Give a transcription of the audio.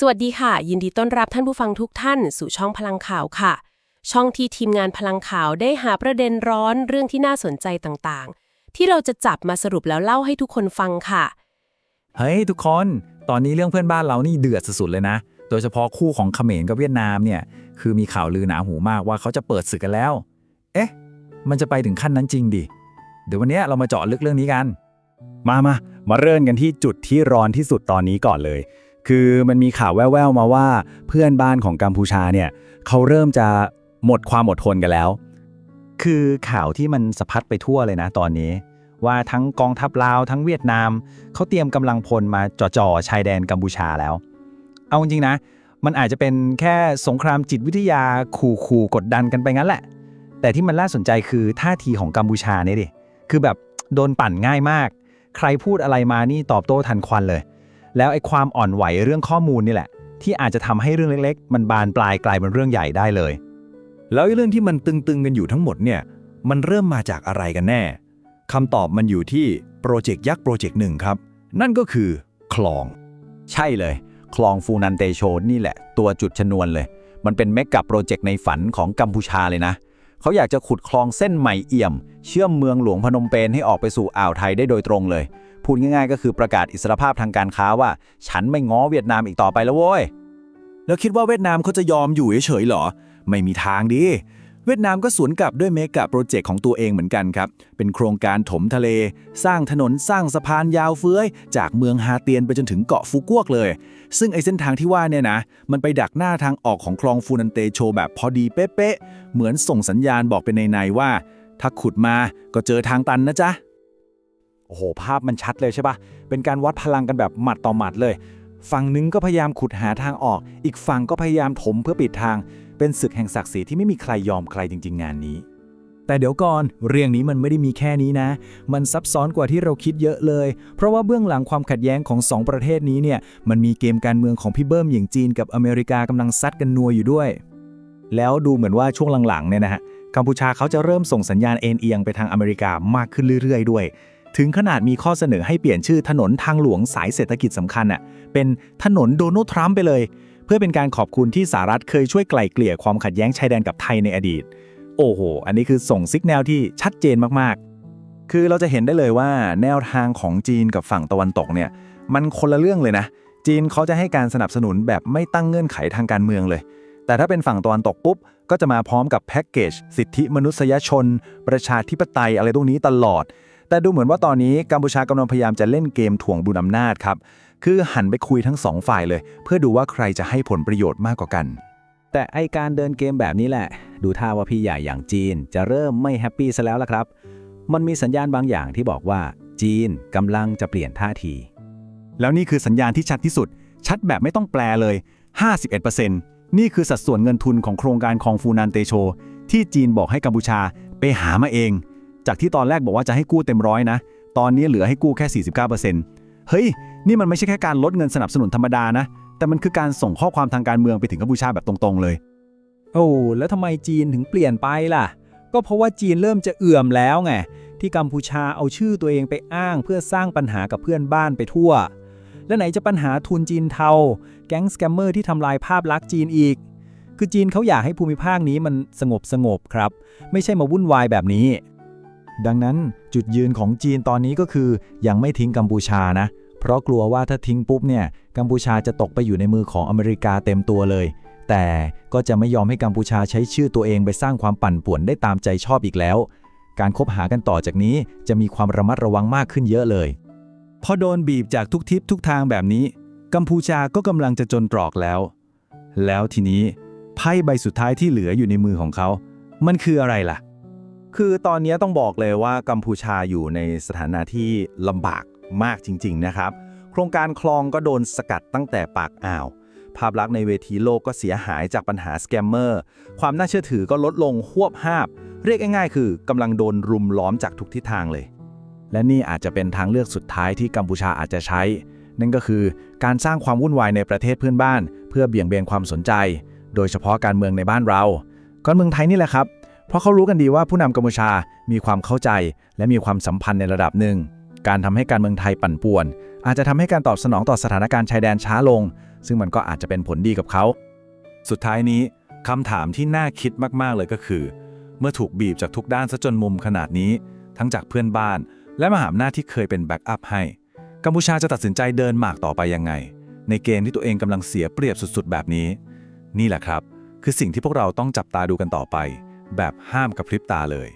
สวัสดีค่ะ ยินดีต้อนรับท่านผู้ฟังทุกท่าน สู่ช่องพลังข่าวค่ะ ช่องที่ทีมงานพลังข่าวได้หาประเด็นร้อนเรื่องที่น่าสนใจต่างๆ ที่เราจะจับมาสรุปแล้วเล่าให้ทุกคนฟังค่ะ เฮ้ย ทุกคน ตอนนี้เรื่องเพื่อนบ้านเรานี่เดือดสุดๆเลยนะ โดยเฉพาะคู่ของเขมรกับเวียดนามเนี่ย คือมีข่าวลือหนาหูมากว่าเขาจะเปิดศึกกันแล้ว เอ๊ะ มันจะไปถึงขั้นนั้นจริงดิ เดี๋ยววันนี้เรามาเจาะลึกเรื่องนี้กัน มามามาเริ่มกันที่จุดที่ร้อนที่สุดตอนนี้ก่อนเลย คือมันมีข่าวแว่วๆมาว่าเพื่อนบ้านของกัมพูชาเนี่ยเขาเริ่มจะหมดความอดทนกันแล้ว คือข่าวที่มันสะพัดไปทั่วเลยนะตอนนี้ ว่าทั้งกองทัพลาวทั้งเวียดนามเขาเตรียมกำลังพลมาจ่อๆชายแดนกัมพูชาแล้ว เอาจริงนะ มันอาจจะเป็นแค่สงครามจิตวิทยาขู่ๆกดดันกันไปงั้นแหละ แต่ที่มันน่าสนใจคือท่าทีของกัมพูชาเนี่ยดิคือแบบโดนปั่นง่ายมาก ใครพูดอะไรมานี่ตอบโต้ทันควันเลย แล้วไอ้ความอ่อนไหวเรื่องข้อมูลนี่แหละ ที่อาจจะทำให้เรื่องเล็กๆ มันบานปลายกลายเป็นเรื่องใหญ่ได้เลย แล้วไอ้เรื่องที่มันตึงๆกันอยู่ทั้งหมดเนี่ยมันเริ่มมาจากอะไรกันแน่คำตอบมันอยู่ที่โปรเจกต์ยักษ์โปรเจกต์หนึ่งครับ นั่นก็คือคลอง ใช่เลย คลองฟูนันเตโชนี่แหละ ตัวจุดชนวนเลย มันเป็นเมกะโปรเจกต์ในฝันของกัมพูชาเลยนะ เขาอยากจะขุดคลองเส้นใหม่เอี่ยม เชื่อมเมืองหลวงพนมเปญให้ออกไปสู่อ่าวไทยได้โดยตรงเลย พูดง่ายๆ ก็คือประกาศอิสรภาพทางการค้าว่า ฉันไม่ง้อเวียดนามอีกต่อไปแล้วโว้ย แล้วคิดว่าเวียดนามเขาจะยอมอยู่เฉยๆหรอ ไม่มีทางดิ เวียดนามก็สวนกลับด้วยเมกะโปรเจกต์ของตัวเองเหมือนกันครับ เป็นโครงการถมทะเล สร้างถนนสร้างสะพานยาวเฟื้อย จากเมืองฮาเตียนไปจนถึงเกาะฟูกวกเลย ซึ่งไอเส้นทางที่ว่าเนี่ยนะ มันไปดักหน้าทางออกของคลองฟูนันเตโชแบบพอดีเป๊ะๆ เหมือนส่งสัญญาณบอกเป็นในๆว่า ถ้าขุดมาก็เจอทางตันนะจ๊ะ โอ้โห ภาพมันชัดเลยใช่ปะเป็นการวัดพลังกันแบบหมัดต่อหมัดเลย ฝั่งหนึงก็พยายามขุดหาทางออก อีกฝั่งก็พยายามถมเพื่อปิดทาง เป็นศึกแห่งศักดิ์ศรีที่ไม่มีใครยอมใครจริง ๆ งานนี้ แต่เดี๋ยวก่อน เรื่องนี้มันไม่ได้มีแค่นี้นะ มันซับซ้อนกว่าที่เราคิดเยอะเลย เพราะว่าเบื้องหลังความขัดแย้งของสองประเทศนี้เนี่ย มันมีเกมการเมืองของพี่เบิ้มอย่างจีนกับอเมริกากำลังซัดกันนัวอยู่ด้วย แล้วดูเหมือนว่าช่วงหลังๆเนี่ยนะฮะ กัมพูชาเขาจะเริ่มส่งสัญญาณเอ็นเอียงไปทางอเมริกามากขึ้นเรื่อย ๆ ด้วย ถึงขนาดมีข้อเสนอให้เปลี่ยนชื่อถนนทางหลวงสายเศรษฐกิจสำคัญอะเป็นถนนโดนัลด์ทรัมป์ไปเลย เพื่อเป็นการขอบคุณที่สหรัฐเคยช่วยไกล่เกลี่ยความขัดแย้งชายแดนกับไทยในอดีต โอ้โห อันนี้คือส่งสิกแนวที่ชัดเจนมากๆ คือเราจะเห็นได้เลยว่าแนวทางของจีนกับฝั่งตะวันตกเนี่ยมันคนละเรื่องเลยนะ จีนเขาจะให้การสนับสนุนแบบไม่ตั้งเงื่อนไขทางการเมืองเลย แต่ถ้าเป็นฝั่งตะวันตกปุ๊บก็จะมาพร้อมกับแพ็กเกจสิทธิมนุษยชน ประชาธิปไตยอะไรตรงนี้ตลอด แต่ดูเหมือนว่าตอนนี้กัมพูชากำลังพยายามจะเล่นเกมถ่วงดุลอำนาจครับ คือหันไปคุยทั้งสองฝ่ายเลย เพื่อดูว่าใครจะให้ผลประโยชน์มากกว่ากัน แต่ไอการเดินเกมแบบนี้แหละ ดูท่าว่าพี่ใหญ่อย่างจีน จะเริ่มไม่แฮปปี้ซะแล้วล่ะครับ มันมีสัญญาณบางอย่างที่บอกว่า จีนกำลังจะเปลี่ยนท่าที แล้วนี่คือสัญญาณที่ชัดที่สุด ชัดแบบไม่ต้องแปลเลย 51%นี่คือสัดส่วนเงินทุนของโครงการคองฟูนานเตโช ที่จีนบอกให้กัมพูชาไปหามาเอง จากที่ตอนแรกบอกว่าจะให้กู้เต็มร้อยนะ ตอนนี้เหลือให้กู้แค่ 49%เฮ้ย นี่มันไม่ใช่แค่การลดเงินสนับสนุนธรรมดานะ แต่มันคือการส่งข้อความทางการเมืองไปถึงกัมพูชาแบบตรงๆเลย โอ้แล้วทำไมจีนถึงเปลี่ยนไปล่ะ ก็เพราะว่าจีนเริ่มจะเอื่อมแล้วไงที่กัมพูชาเอาชื่อตัวเองไปอ้างเพื่อสร้างปัญหากับเพื่อนบ้านไปทั่ว และไหนจะปัญหาทุนจีนเทา แก๊งสแกมเมอร์ที่ทำลายภาพลักษณ์จีนอีก คือจีนเขาอยากให้ภูมิภาคนี้มันสงบสงบครับ ไม่ใช่มาวุ่นวายแบบนี้ ดังนั้นจุดยืนของจีนตอนนี้ก็คือ ยังไม่ทิ้งกัมพูชานะ เพราะกลัวว่าถ้าทิ้งปุ๊บเนี่ยกัมพูชาจะตกไปอยู่ในมือของอเมริกาเต็มตัวเลย แต่ก็จะไม่ยอมให้กัมพูชาใช้ชื่อตัวเองไปสร้างความปั่นป่วนได้ตามใจชอบอีกแล้ว การคบหากันต่อจากนี้จะมีความระมัดระวังมากขึ้นเยอะเลยพอโดนบีบจากทุกทิศทุกทางแบบนี้ กัมพูชาก็กำลังจะจนตรอกแล้ว แล้วทีนี้ไพ่ใบสุดท้ายที่เหลืออยู่ในมือของเขา มันคืออะไรล่ะ คือตอนนี้ต้องบอกเลยว่ากัมพูชาอยู่ในสถานะที่ลำบากมากจริง ๆ นะครับ โครงการคลองก็โดนสกัดตั้งแต่ปากอ่าว ภาพลักษณ์ในเวทีโลกก็เสียหายจากปัญหาสแกมเมอร์ ความน่าเชื่อถือก็ลดลงหวบหาบ เรียกง่ายๆ คือกำลังโดนรุมล้อมจากทุกทิศทางเลย และนี่อาจจะเป็นทางเลือกสุดท้ายที่กัมพูชาอาจจะใช้ นั่นก็คือการสร้างความวุ่นวายในประเทศเพื่อนบ้าน เพื่อเบี่ยงเบนความสนใจ โดยเฉพาะการเมืองในบ้านเราการเมืองไทยนี่แหละครับ เพราะเขารู้กันดีว่าผู้นำกัมพูชามีความเข้าใจ และมีความสัมพันธ์ในระดับหนึ่ง การทำให้การเมืองไทยปั่นป่วน อาจจะทำให้การตอบสนองต่อสถานการณ์ชายแดนช้าลง ซึ่งมันก็อาจจะเป็นผลดีกับเขา สุดท้ายนี้คำถามที่น่าคิดมาก ๆ เลยก็คือ เมื่อถูกบีบจากทุกด้านซะจนมุมขนาดนี้ ทั้งจากเพื่อนบ้าน และมหาอำนาจที่เคยเป็นแบ็กอัพให้ กัมพูชาจะตัดสินใจเดินหมากต่อไปยังไง ในเกมที่ตัวเองกำลังเสียเปรียบสุด ๆ แบบนี้ นี่แหละครับ คือสิ่งที่พวกเราต้องจับตาดูกันต่อไป แบบห้ามกระพริบตาเลย